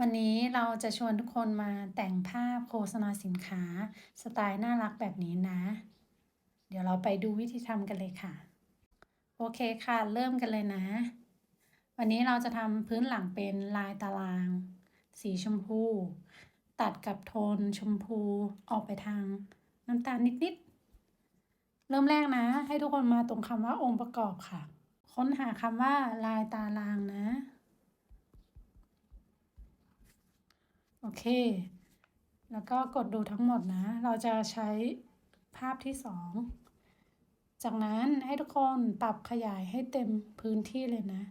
วันนี้เราจะชวนทุกคนมาแต่งภาพโฆษณาสินค้า สไตล์น่ารักแบบนี้นะ เดี๋ยวเราไปดูวิธีทำกันเลยค่ะ โอเคค่ะ เริ่มกันเลยนะ วันนี้เราจะทำพื้นหลังเป็นลายตาราง สีชมพู ตัดกับโทนชมพูออกไปทางน้ำตาลนิดๆ เริ่มแรกนะ ให้ทุกคนมาตรงคำว่าองค์ประกอบค่ะ ค้นหาคำว่าลายตารางนะ โอเค แล้วก็กดดูทั้งหมดนะ เราจะใช้ภาพที่สองจากนั้นให้ทุกคนปรับขยายให้เต็มพื้นที่เลยนะ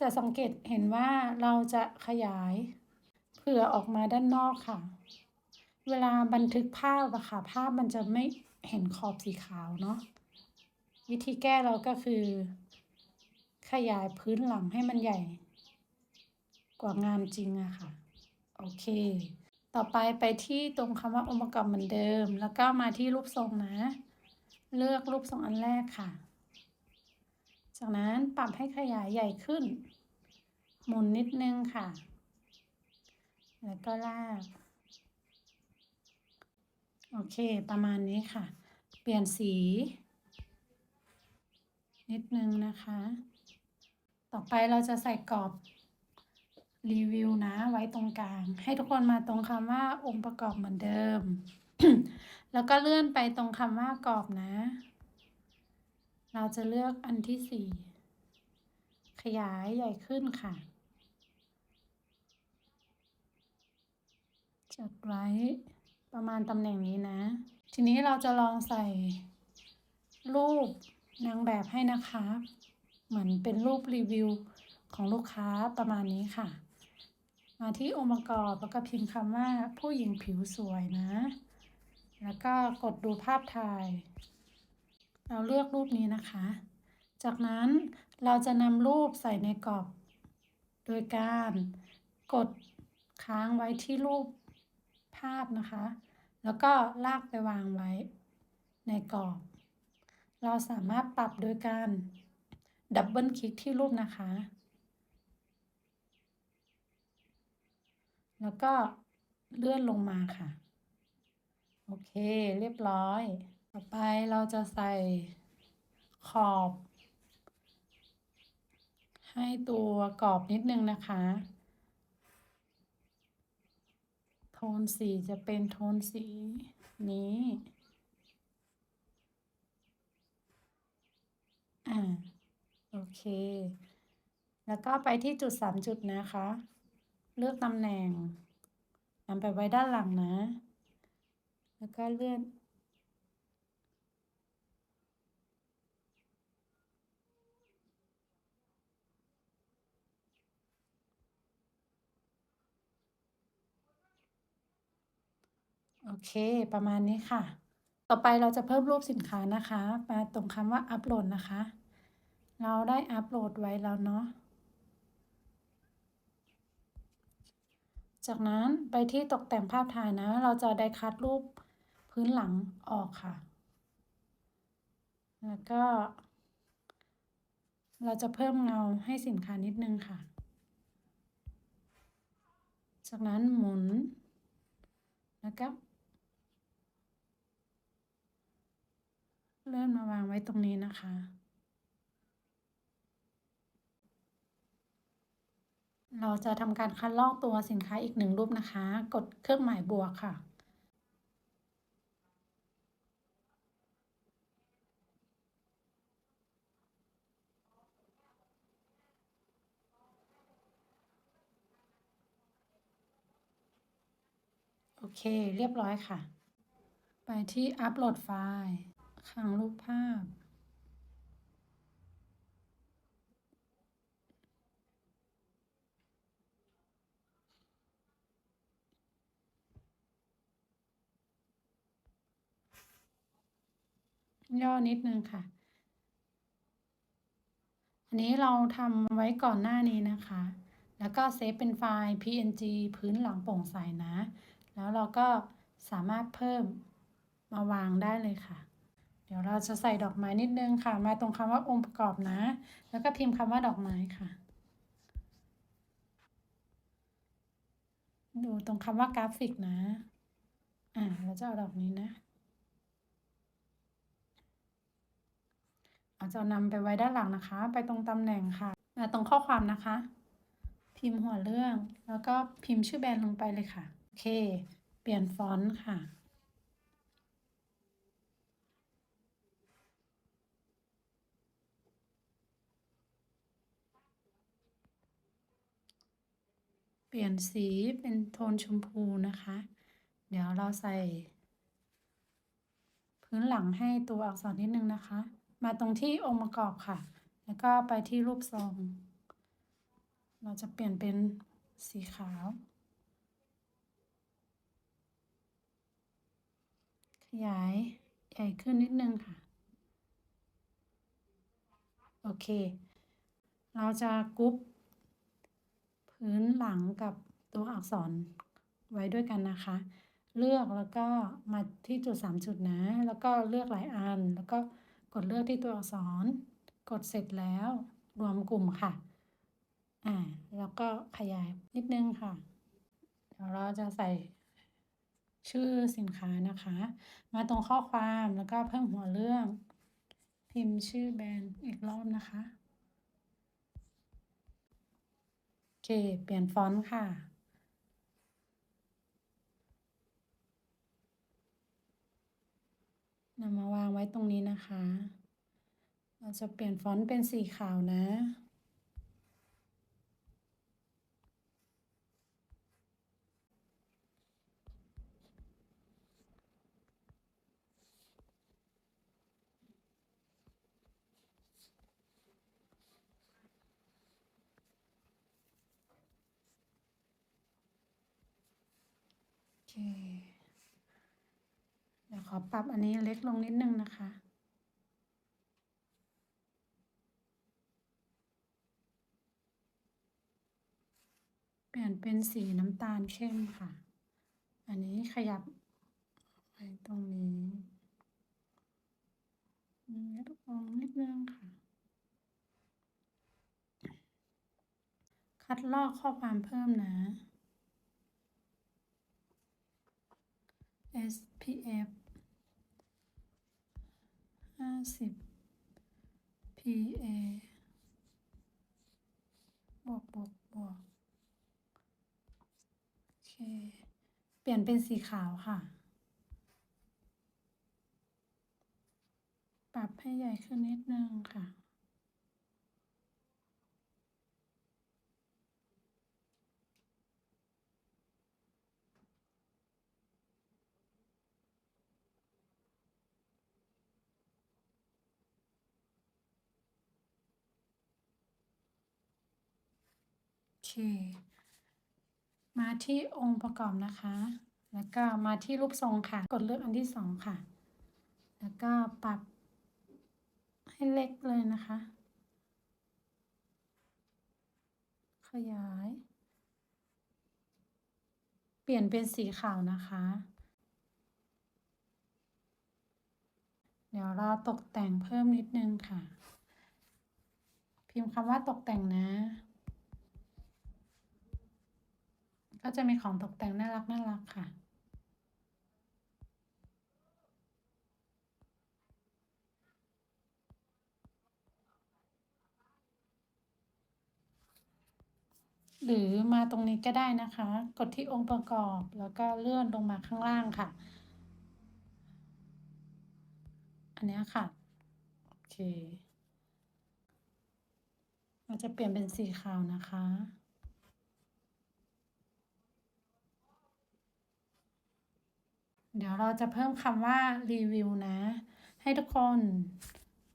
จะสังเกตเห็นว่าเราจะขยายเผื่อออกมาด้านนอกค่ะ เวลาบันทึกภาพอะค่ะ ภาพมันจะไม่เห็นขอบสีขาวเนาะ วิธีแก้เราก็คือ ขยายพื้นหลังให้มันใหญ่ กว่างานจริงอะค่ะ โอเค ต่อไปไปที่ตรงคำว่าองค์ประกอบเหมือนเดิม แล้วก็มาที่รูปทรงนะ เลือกรูปทรงอันแรกค่ะ จากนั้นปรับให้ขยายใหญ่ขึ้น หมุนนิดนึงค่ะ แล้วก็ลากโอเค ประมาณนี้ค่ะ เปลี่ยนสี นิดนึงนะคะ ต่อไปเราจะใส่กรอบ รีวิวนะไว้ตรงกลาง ให้ทุกคนมาตรงคำว่าองค์ประกอบเหมือนเดิม แล้วก็เลื่อนไปตรงคำว่ากรอบนะ เราจะเลือกอันที่สี่ขยายใหญ่ขึ้นค่ะ จัดไว้ประมาณตำแหน่งนี้นะ ทีนี้เราจะลองใส่รูปนางแบบให้นะคะ เหมือนเป็นรูปรีวิวของลูกค้าประมาณนี้ค่ะ มาที่องค์ประกอบแล้วก็พิมพ์คำว่าผู้หญิงผิวสวยนะ แล้วก็กดดูภาพถ่าย เราเลือกรูปนี้นะคะ จากนั้นเราจะนำรูปใส่ในกรอบ โดยการกดค้างไว้ที่รูปภาพนะคะ แล้วก็ลากไปวางไว้ในกรอบ เราสามารถปรับโดยการดับเบิลคลิกที่รูปนะคะ แล้วก็เลื่อนลงมาค่ะ โอเคเรียบร้อย ต่อไปเราจะใส่ขอบ ให้ตัวกรอบนิดนึงนะคะ โทนสีจะเป็นโทนสีนี้อ่าโอเค แล้วก็ไปที่จุดสามจุดนะคะ เลือกตำแหน่งนำไปไว้ด้านหลังนะ แล้วก็เลื่อนโอเค ประมาณนี้ค่ะ ต่อไปเราจะเพิ่มรูปสินค้านะคะ มาตรงคำว่าอัปโหลดนะคะ เราได้อัปโหลดไว้แล้วเนาะ จากนั้นไปที่ตกแต่งภาพถ่ายนะ เราจะได้คัดรูปพื้นหลังออกค่ะ แล้วก็ เราจะเพิ่มเงาให้สินค้านิดนึงค่ะ จากนั้นหมุนแล้วก็เลื่อนมาวางไว้ตรงนี้นะคะ เราจะทำการคัดลอกตัวสินค้าอีกหนึ่งรูปนะคะ กดเครื่องหมายบวกค่ะ โอเค เรียบร้อยค่ะ ไปที่อัปโหลดไฟล์ขังรูปภาพ ย่อนิดนึงค่ะ อันนี้เราทำไว้ก่อนหน้านี้นะคะ แล้วก็เซฟเป็นไฟล์ png พื้นหลังโปร่งใสนะ แล้วเราก็สามารถเพิ่มมาวางได้เลยค่ะ เดี๋ยวเราจะใส่ดอกไม้นิดนึงค่ะ มาตรงคำว่าองค์ประกอบนะ แล้วก็พิมพ์คำว่าดอกไม้ค่ะดูตรงคำว่ากราฟิกนะ อ่าเราจะเอาดอกนี้นะ จะนำไปไว้ด้านหลังนะคะ ไปตรงตำแหน่งค่ะตรงข้อความนะคะ พิมพ์หัวเรื่อง แล้วก็พิมพ์ชื่อแบรนด์ลงไปเลยค่ะ โอเค เปลี่ยนฟอนต์ค่ะ เปลี่ยนสีเป็นโทนชมพูนะคะ เดี๋ยวเราใส่ พื้นหลังให้ตัวอักษรนิดนึงนะคะ มาตรงที่องค์ประกอบค่ะ แล้วก็ไปที่รูปทรง เราจะเปลี่ยนเป็นสีขาว ขยายใหญ่ขึ้นนิดนึงค่ะ โอเค เราจะกรุ๊ปพื้นหลังกับตัวอักษรไว้ด้วยกันนะคะ เลือกแล้วก็มาที่จุด 3 จุดนะ แล้วก็เลือกหลายอัน แล้วก็ ดเลือกที่ตัวอักษร กดเสร็จแล้วรวมกลุ่มค่ะ อ่า แล้วก็ขยายนิดนึงค่ะ เดี๋ยวเราจะใส่ชื่อสินค้านะคะ มาตรงข้อความแล้วก็เพิ่มหัวเรื่อง พิมพ์ชื่อแบรนด์อีกรอบนะคะ โอเค เปลี่ยนฟอนต์ค่ะ นำมาวางไว้ตรงนี้นะคะ เราจะเปลี่ยนฟอนต์เป็นสีขาวนะโอเค ขอปรับอันนี้เล็กลงนิดนึงนะคะ เปลี่ยนเป็นสีน้ำตาลเข้มค่ะ อันนี้ขยับไปตรงนี้นี่ทุกคนนิดนึงค่ะ คัดลอกข้อความเพิ่มนะ SPF ห้าสิบ PA บวกบวกบวกโอเค เปลี่ยนเป็นสีขาวค่ะ ปรับให้ใหญ่ขึ้นนิดนึงค่ะ มาที่องค์ประกอบนะคะ แล้วก็มาที่รูปทรงค่ะ กดเลือกอันที่สองค่ะ แล้วก็ปรับให้เล็กเลยนะคะ ขยาย เปลี่ยนเป็นสีขาวนะคะ เดี๋ยวเราตกแต่งเพิ่มนิดนึงค่ะ พิมพ์คำว่าตกแต่งนะ ก็จะมีของตกแต่งน่ารักน่ารักค่ะ หรือมาตรงนี้ก็ได้นะคะ กดที่องค์ประกอบแล้วก็เลื่อนลงมาข้างล่างค่ะ อันนี้ค่ะ โอเคเราจะเปลี่ยนเป็นสีขาวนะคะ เดี๋ยวเราจะเพิ่มคำว่ารีวิวนะ ให้ทุกคน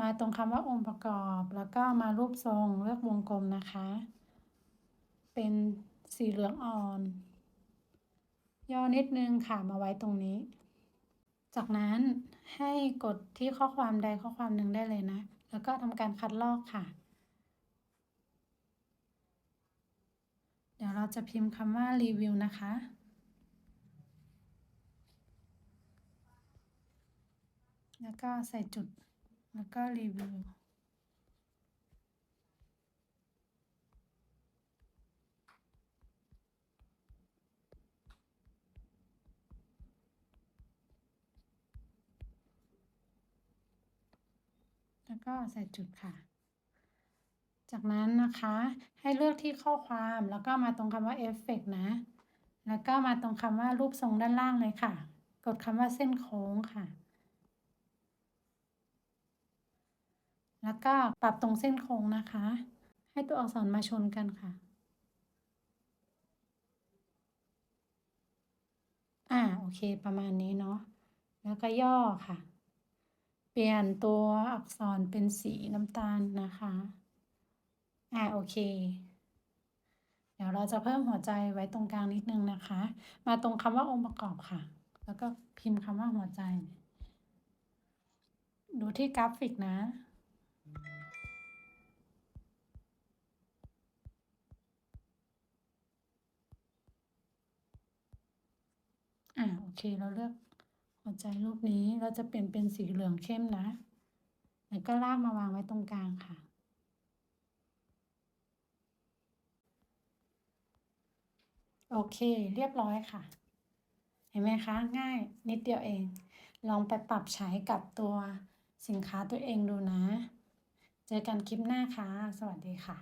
มาตรงคำว่าองค์ประกอบ แล้วก็มารูปทรงเลือกวงกลมนะคะ เป็นสีเหลืองอ่อน ย่อนิดนึงค่ะมาไว้ตรงนี้ จากนั้นให้กดที่ข้อความใดข้อความหนึ่งได้เลยนะ แล้วก็ทำการคัดลอกค่ะ เดี๋ยวเราจะพิมพ์คำว่ารีวิวนะคะ แล้วก็ใส่จุด แล้วก็รีวิว แล้วก็ใส่จุดค่ะ จากนั้นนะคะให้เลือกที่ข้อความแล้วก็มาตรงคำว่าเอฟเฟกนะ แล้วก็มาตรงคำว่ารูปทรงด้านล่างเลยค่ะ กดคำว่าเส้นโค้งค่ะ แล้วก็ปรับตรงเส้นโค้งนะคะ ให้ตัวอักษรมาชนกันค่ะ อ่าโอเค ประมาณนี้เนาะ แล้วก็ย่อค่ะ เปลี่ยนตัวอักษรเป็นสีน้ำตาลนะคะ อ่าโอเค เดี๋ยวเราจะเพิ่มหัวใจไว้ตรงกลางนิดนึงนะคะ มาตรงคำว่าองค์ประกอบค่ะ แล้วก็พิมพ์คำว่าหัวใจ ดูที่กราฟิกนะ เคเราเลือกหัวใจรูปนี้เราจะเปลี่ยนเป็นสีเหลืองเข้มนะ แล้วก็ลากมาวางไว้ตรงกลางค่ะ โอเคเรียบร้อยค่ะ เห็นไหมคะ ง่ายนิดเดียวเอง ลองไปปรับใช้กับตัวสินค้าตัวเองดูนะ เจอกันคลิปหน้าค่ะ สวัสดีค่ะ